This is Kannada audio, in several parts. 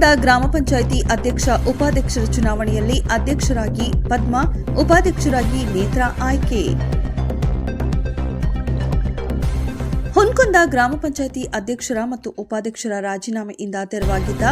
ಹುನ್ಕುಂದ ಗ್ರಾಮ ಪಂಚಾಯಿತಿ ಅಧ್ಯಕ್ಷ ಉಪಾಧ್ಯಕ್ಷರ ಚುನಾವಣೆಯಲ್ಲಿ ಅಧ್ಯಕ್ಷರಾಗಿ ಪದ್ಮ ಉಪಾಧ್ಯಕ್ಷರಾಗಿ ನೇತ್ರ ಆಯ್ಕೆ. ಹುನ್ಕುಂದ ಗ್ರಾಮ ಪಂಚಾಯಿತಿ ಅಧ್ಯಕ್ಷರ ಮತ್ತು ಉಪಾಧ್ಯಕ್ಷರ ರಾಜೀನಾಮೆಯಿಂದ ತೆರವಾಗಿದ್ದ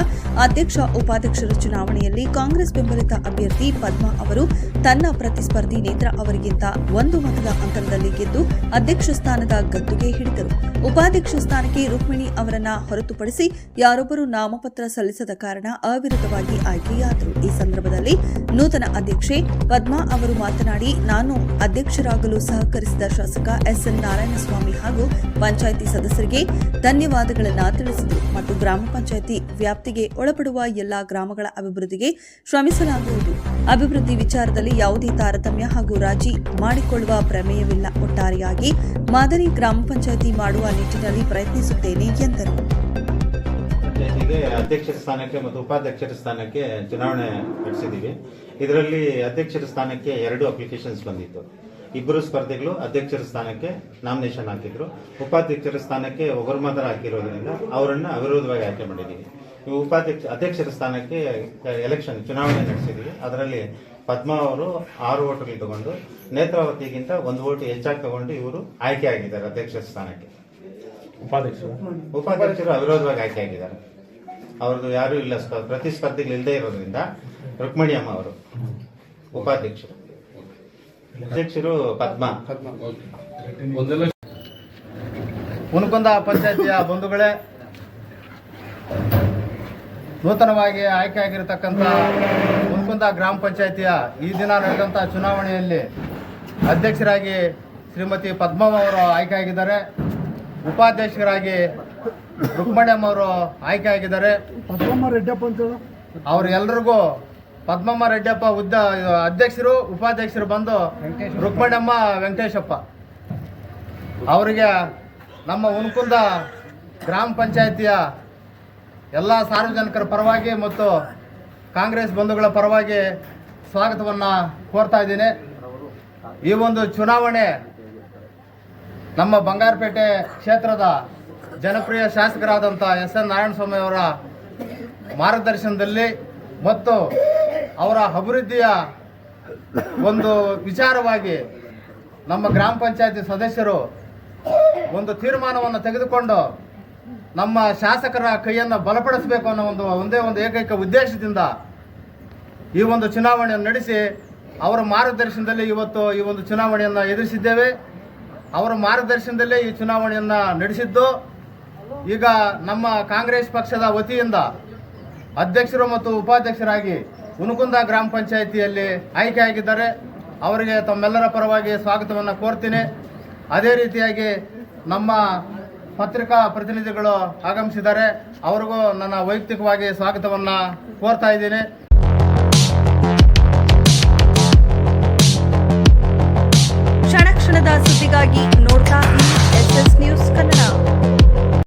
ಅಧ್ಯಕ್ಷ ಉಪಾಧ್ಯಕ್ಷರ ಚುನಾವಣೆಯಲ್ಲಿ ಕಾಂಗ್ರೆಸ್ ಬೆಂಬಲಿತ ಅಭ್ಯರ್ಥಿ ಪದ್ಮಾ ಅವರು ತನ್ನ ಪ್ರತಿಸ್ಪರ್ಧಿ ನೇತ್ರ ಅವರಿಗಿಂತ ಒಂದು ಮತದ ಅಂತರದಲ್ಲಿ ಗೆದ್ದು ಅಧ್ಯಕ್ಷ ಸ್ಥಾನದ ಗದ್ದುಗೆ ಹಿಡಿದರು. ಉಪಾಧ್ಯಕ್ಷ ಸ್ಥಾನಕ್ಕೆ ರುಕ್ಮಿಣಿ ಅವರನ್ನ ಹೊರತುಪಡಿಸಿ ಯಾರೊಬ್ಬರು ನಾಮಪತ್ರ ಸಲ್ಲಿಸದ ಕಾರಣ ಅವಿರೋಧವಾಗಿ ಆಯ್ಕೆಯಾದರು. ಈ ಸಂದರ್ಭದಲ್ಲಿ ನೂತನ ಅಧ್ಯಕ್ಷೆ ಪದ್ಮಾ ಅವರು ಮಾತನಾಡಿ, ನಾನು ಅಧ್ಯಕ್ಷರಾಗಲು ಸಹಕರಿಸಿದ ಶಾಸಕ ಎಸ್ಎನ್ ನಾರಾಯಣಸ್ವಾಮಿ ಹಾಗೂ ಪಂಚಾಯಿತಿ ಸದಸ್ಯರಿಗೆ ಧನ್ಯವಾದಗಳನ್ನು ತಿಳಿಸಿದರು. ಮತ್ತು ಗ್ರಾಮ ಪಂಚಾಯಿತಿ ವ್ಯಾಪ್ತಿಗೆ ಒಳಪಡುವ ಎಲ್ಲಾ ಗ್ರಾಮಗಳ ಅಭಿವೃದ್ಧಿಗೆ ಶ್ರಮಿಸಲಾಗುವುದು. ಅಭಿವೃದ್ಧಿ ವಿಚಾರದಲ್ಲಿ ಯಾವುದೇ ತಾರತಮ್ಯ ಹಾಗೂ ರಾಜಿ ಮಾಡಿಕೊಳ್ಳುವ ಪ್ರಮೇಯವಿಲ್ಲ. ಒಟ್ಟಾರೆಯಾಗಿ ಮಾದರಿ ಗ್ರಾಮ ಪಂಚಾಯಿತಿ ಮಾಡುವ ನಿಟ್ಟಿನಲ್ಲಿ ಪ್ರಯತ್ನಿಸುತ್ತೇನೆ ಎಂದರು. ಪಂಚಾಯತಿಗೆ ಅಧ್ಯಕ್ಷರ ಸ್ಥಾನಕ್ಕೆ ಮತ್ತು ಉಪಾಧ್ಯಕ್ಷರ ಸ್ಥಾನಕ್ಕೆ ಚುನಾವಣೆ ನಡೆಸಿದ್ದೀವಿ. ಇದರಲ್ಲಿ ಅಧ್ಯಕ್ಷರ ಸ್ಥಾನಕ್ಕೆ ಎರಡು ಅಪ್ಲಿಕೇಶನ್ಸ್ ಬಂದಿತ್ತು. ಇಬ್ಬರು ಸ್ಪರ್ಧಿಗಳು, ಅಧ್ಯಕ್ಷರ ಸ್ಥಾನಕ್ಕೆ ನಾಮಿನೇಷನ್ ಹಾಕಿದ್ರು. ಉಪಾಧ್ಯಕ್ಷರ ಸ್ಥಾನಕ್ಕೆ ಒಬ್ಬರು ಮಾತ್ರ ಹಾಕಿರೋದ್ರಿಂದ ಅವರನ್ನು ಅವಿರೋಧವಾಗಿ ಆಯ್ಕೆ ಮಾಡಿದ್ದೀವಿ. ಉಪಾಧ್ಯಕ್ಷ, ಅಧ್ಯಕ್ಷರ ಸ್ಥಾನಕ್ಕೆ ಎಲೆಕ್ಷನ್ ಚುನಾವಣೆ ನಡೆಸಿದ್ದೀವಿ. ಅದರಲ್ಲಿ ಪದ್ಮಾ ಅವರು ಆರು ಓಟ್ಗಳು ತಗೊಂಡು, ನೇತ್ರಾವತಿಗಿಂತ ಒಂದು ಓಟ್ ಹೆಚ್ಚಾಗಿ ತಗೊಂಡು ಇವರು ಆಯ್ಕೆ ಆಗಿದ್ದಾರೆ ಅಧ್ಯಕ್ಷರ ಸ್ಥಾನಕ್ಕೆ. ಉಪಾಧ್ಯಕ್ಷರು? ಉಪಾಧ್ಯಕ್ಷರು ಅವಿರೋಧವಾಗಿ ಆಯ್ಕೆ ಆಗಿದ್ದಾರೆ. ಅವ್ರದ್ದು ಯಾರು ಇಲ್ಲ ಸ್ಪ- ಪ್ರತಿಸ್ಪರ್ಧಿಗಳು ಇಲ್ಲದೆ ಇರೋದ್ರಿಂದ ರುಕ್ಮಣಿ ಅಮ್ಮ ಅವರು ಉಪಾಧ್ಯಕ್ಷರು. ಅಧ್ಯಕ್ಷರು ಪದ್ಮ. ಹುನಕುಂದ ಪಂಚಾಯತಿಯ ಬಂಧುಗಳೇ ನೂತನವಾಗಿ ಆಯ್ಕೆ ಆಗಿರತಕ್ಕಂಥ ಹುನಕುಂದ ಗ್ರಾಮ ಪಂಚಾಯತಿಯ ಈ ದಿನ ನಡೆದಂಥ ಚುನಾವಣೆಯಲ್ಲಿ ಅಧ್ಯಕ್ಷರಾಗಿ ಶ್ರೀಮತಿ ಪದ್ಮ ಅವರು ಆಯ್ಕೆ ಆಗಿದ್ದಾರೆ. ಉಪಾಧ್ಯಕ್ಷರಾಗಿ ರುಕ್ಮಣ್ಯಮ್ಮ ಅವರು ಆಯ್ಕೆ ಆಗಿದ್ದಾರೆ. ಪದ್ಮಮ್ಮ ರೆಡ್ಡಪ್ಪ ಅಂತ. ಅವರೆಲ್ಲರಿಗೂ ಪದ್ಮಮ್ಮ ರೆಡ್ಡಪ್ಪ ಉದ್ದ ಅಧ್ಯಕ್ಷರು ಉಪಾಧ್ಯಕ್ಷರು ಬಂದು ರುಕ್ಮಣ್ಯಮ್ಮ ವೆಂಕಟೇಶಪ್ಪ. ಅವರಿಗೆ ನಮ್ಮ ಉನ್ಕುಂದ ಗ್ರಾಮ ಪಂಚಾಯಿತಿಯ ಎಲ್ಲ ಸಾರ್ವಜನಿಕರ ಪರವಾಗಿ ಮತ್ತು ಕಾಂಗ್ರೆಸ್ ಬಂಧುಗಳ ಪರವಾಗಿ ಸ್ವಾಗತವನ್ನು ಕೋರ್ತಾ ಇದ್ದೀನಿ. ಈ ಒಂದು ಚುನಾವಣೆ ನಮ್ಮ ಬಂಗಾರಪೇಟೆ ಕ್ಷೇತ್ರದ ಜನಪ್ರಿಯ ಶಾಸಕರಾದಂಥ ಎಸ್ ಎನ್ ನಾರಾಯಣಸ್ವಾಮಿ ಅವರ ಮಾರ್ಗದರ್ಶನದಲ್ಲಿ ಮತ್ತು ಅವರ ಅಭಿವೃದ್ಧಿಯ ಒಂದು ವಿಚಾರವಾಗಿ ನಮ್ಮ ಗ್ರಾಮ ಪಂಚಾಯತಿ ಸದಸ್ಯರು ಒಂದು ತೀರ್ಮಾನವನ್ನು ತೆಗೆದುಕೊಂಡು ನಮ್ಮ ಶಾಸಕರ ಕೈಯನ್ನು ಬಲಪಡಿಸಬೇಕು ಅನ್ನೋ ಒಂದು, ಒಂದೇ ಒಂದು ಏಕೈಕ ಉದ್ದೇಶದಿಂದ ಈ ಒಂದು ಚುನಾವಣೆಯನ್ನು ನಡೆಸಿ ಅವರ ಮಾರ್ಗದರ್ಶನದಲ್ಲಿ ಇವತ್ತು ಈ ಒಂದು ಚುನಾವಣೆಯನ್ನು ಎದುರಿಸಿದ್ದೇವೆ. ಅವರ ಮಾರ್ಗದರ್ಶನದಲ್ಲೇ ಈ ಚುನಾವಣೆಯನ್ನು ನಡೆಸಿದ್ದು. ಈಗ ನಮ್ಮ ಕಾಂಗ್ರೆಸ್ ಪಕ್ಷದ ವತಿಯಿಂದ ಅಧ್ಯಕ್ಷರು ಮತ್ತು ಉಪಾಧ್ಯಕ್ಷರಾಗಿ ಹುನಕುಂದ ಗ್ರಾಮ ಪಂಚಾಯಿತಿಯಲ್ಲಿ ಆಯ್ಕೆಯಾಗಿದ್ದಾರೆ. ಅವರಿಗೆ ತಮ್ಮೆಲ್ಲರ ಪರವಾಗಿ ಸ್ವಾಗತವನ್ನು ಕೋರ್ತೀನಿ. ಅದೇ ರೀತಿಯಾಗಿ ನಮ್ಮ ಪತ್ರಿಕಾ ಪ್ರತಿನಿಧಿಗಳು ಆಗಮಿಸಿದ್ದಾರೆ. ಅವರಿಗೂ ನನ್ನ ವೈಯಕ್ತಿಕವಾಗಿ ಸ್ವಾಗತವನ್ನು ಕೋರ್ತಾ ಇದ್ದೀನಿ.